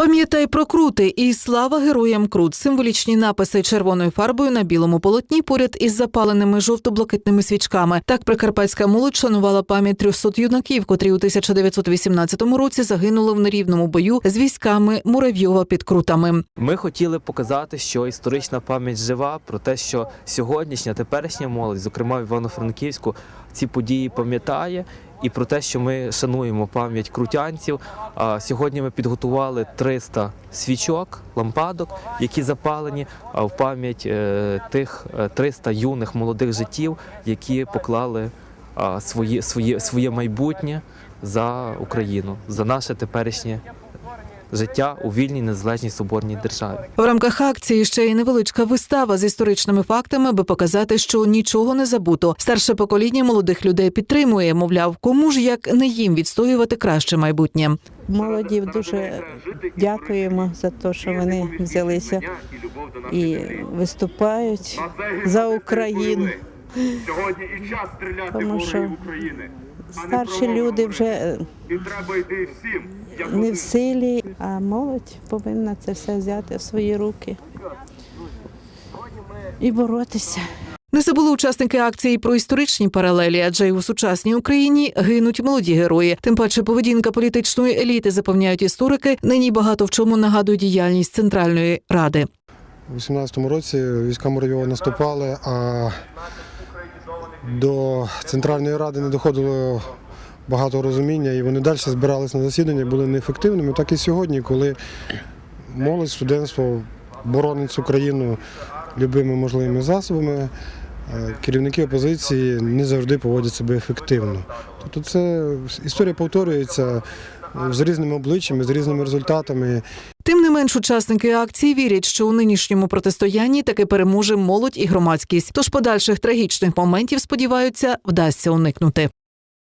Пам'ятай про крути і слава героям крут. Символічні написи червоною фарбою на білому полотні поряд із запаленими жовто-блакитними свічками. Так прикарпатська молодь шанувала пам'ять 300 юнаків, котрі у 1918 році загинули в нерівному бою з військами Муравйова під крутами. Ми хотіли показати, що історична пам'ять жива, про те, що сьогоднішня, теперішня молодь, зокрема в Івано-Франківську, ці події пам'ятає. І про те, що ми шануємо пам'ять крутянців. А сьогодні ми підготували 300 свічок, лампадок, які запалені в пам'ять е, тих е, 300 юних молодих життів, які поклали а, свої, своє, своє майбутнє за Україну, за наше теперішнє життя у вільній незалежній соборній державі. В рамках акції ще й невеличка вистава з історичними фактами, аби показати, що нічого не забуто. Старше покоління молодих людей підтримує, мовляв, кому ж як не їм відстоювати краще майбутнє. Молоді дуже дякуємо за те, що вони взялися і виступають за Україну. Сьогодні і час стріляти Тому в що ворогів України. Старші люди вже е, І треба йти всім. не в силі, а молодь повинна це все взяти в свої руки і боротися. Не забули учасники акції про історичні паралелі, адже й у сучасній Україні гинуть молоді герої. Тим паче поведінка політичної еліти, запевняють історики, нині багато в чому нагадує діяльність Центральної ради. У 18-му році війська Муравйова наступали, а до Центральної ради не доходило багато розуміння, і вони далі збиралися на засідання, були неефективними. Так і сьогодні, коли молодь, студентство боронить Україну любими можливими засобами, е, керівники опозиції не завжди поводять себе ефективно. Тобто це історія повторюється з різними обличчями, з різними результатами. Тим не менш, учасники акції вірять, що у нинішньому протистоянні таки переможе молодь і громадськість. Тож подальших трагічних моментів сподіваються, вдасться уникнути.